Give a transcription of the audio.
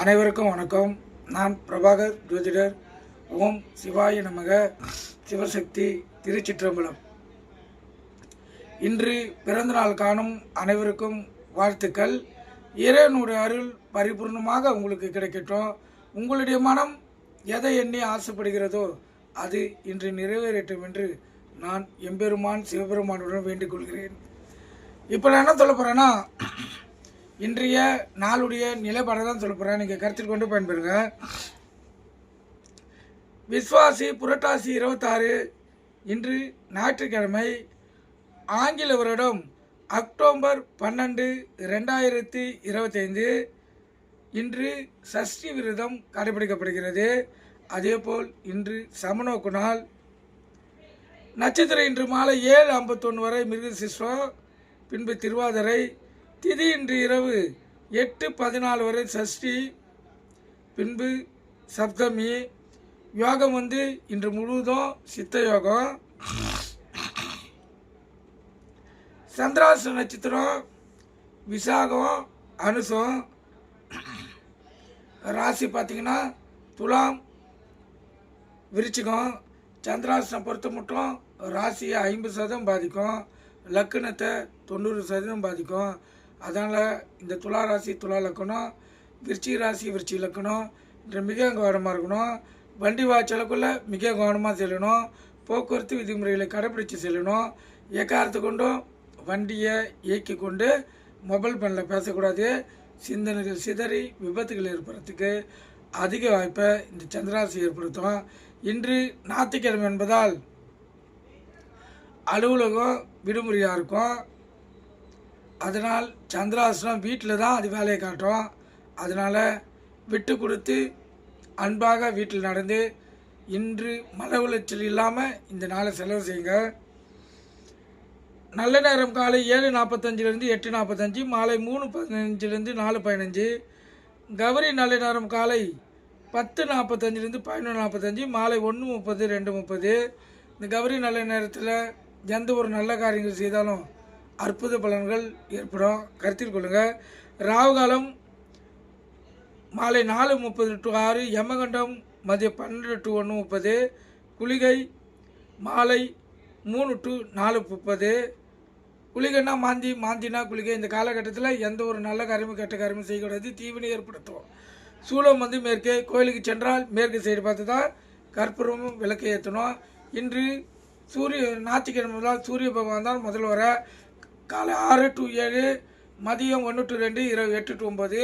அனைவருக்கும் வணக்கம். நான் பிரபாகர் ஜோதிடர். ஓம் சிவாய நமக. சிவசக்தி திருச்சிற்றம்பலம். இன்று பிறந்தநாள் காணும் அனைவருக்கும் வாழ்த்துக்கள். இறைவனுடைய அருள் பரிபூர்ணமாக உங்களுக்கு கிடைக்கட்டும். உங்களுடைய மனம் எதை எண்ணி ஆசைப்படுகிறதோ அது இன்று நிறைவேறட்டும் என்று நான் எம்பெருமான் சிவபெருமானுடன் வேண்டிக் கொள்கிறேன். இப்போ நான் என்ன சொல்ல போகிறேன்னா இன்றைய நாளுடைய நிலைப்பாடை தான் சொல்ல போகிறேன் நீங்கள் கருத்தில் கொண்டு பயன்பெறுங்க. விஸ்வாசி புரட்டாசி இருபத்தாறு இன்று ஞாயிற்றுக்கிழமை ஆங்கில வருடம் அக்டோபர் பன்னெண்டு ரெண்டாயிரத்தி இருபத்தைந்து. இன்று சஷ்டி விரதம் கடைபிடிக்கப்படுகிறது. அதேபோல் இன்று சமநோக்கு நாள். நட்சத்திரம் இன்று மாலை ஏழு ஐம்பத்தொன்று வரை மிருக சிஸ்வம் பின்பு திருவாதிரை திதி இன்று இரவு எட்டு பதினாலு வரை சஷ்டி பின்பு சப்தமி யோகம் வந்து இன்று முழுவதும் சித்த யோகம். சந்திராசு நட்சத்திரம் விசாகம் அனுசம். ராசி பார்த்தீங்கன்னா துலாம் விருச்சிகம். சந்திராசனை பொறுத்த மட்டும் ராசியை ஐம்பது சதவீதம் பாதிக்கும். லக்கணத்தை தொண்ணூறு சதவீதம் பாதிக்கும். அதனால் இந்த துலா ராசி துலா லக்கணம் விருச்சி ராசி விருச்சி லக்கணம் இன்று மிக கவனமாக இருக்கணும். வண்டி வாய்ச்சலுக்குள்ளே மிக கவனமாக செல்லணும். போக்குவரத்து விதிமுறைகளை கடைப்பிடித்து செல்லணும். ஏக்காரத்து கொண்டும் வண்டியை இயக்கி கொண்டு மொபைல் ஃபோனில் பேசக்கூடாது. சிந்தனைகள் சிதறி விபத்துகள் ஏற்படுறதுக்கு அதிக வாய்ப்பை இந்த சந்திராசி ஏற்படுத்தும். இன்று ஞாயிற்றுக்கிழமை என்பதால் அலுவலகம் விடுமுறையாக இருக்கும். அதனால் சந்திராசனம் வீட்டில் தான் அது வேலையை காட்டும் அதனால் விட்டு கொடுத்து அன்பாக வீட்டில் நடந்து இன்று மன உளைச்சல் இல்லாமல் இந்த நாளை செலவு செய்யுங்க. நல்ல நேரம் காலை ஏழு நாற்பத்தஞ்சிலேருந்து எட்டு நாற்பத்தஞ்சு மாலை மூணு பதினஞ்சுலேருந்து நாலு பதினஞ்சு கௌரி நல்ல நேரம் காலை பத்து நாற்பத்தஞ்சிலேருந்து பதினொன்று நாற்பத்தஞ்சு மாலை ஒன்று முப்பது ரெண்டு முப்பது. இந்த கௌரி நல்ல நேரத்தில் எந்த ஒரு நல்ல காரியங்கள் செய்தாலும் அற்புத பலன்கள் ஏற்படும். கருத்தில் கொள்ளுங்கள் ராகு காலம் மாலை நாலு முப்பது டு ஆறு யமகண்டம் மதியம் பன்னெண்டு டு ஒன்று முப்பது குளிகை மாலை மூணு டு நாலு முப்பது. குளிகைன்னா மாந்தி மாந்தினா குளிகை. இந்த காலகட்டத்தில் எந்த ஒரு நல்ல காரியமும் கெட்ட காரியமும் செய்யக்கூடாது. தீவினை ஏற்படுத்தும் சூளம் வந்து மேற்கே கோயிலுக்கு சென்றால் மேற்கு சைடு பார்த்து தான் கற்பூரமும் விளக்கு ஏற்றணும் இன்று சூரிய ஞாயிற்றுக்கிழமை தான் சூரிய பகவான் தான் முதல்ல வர காலை ஆறு டு ஏழு மதியம் ஒன்று டு ரெண்டு இரவு எட்டு டு ஒம்பது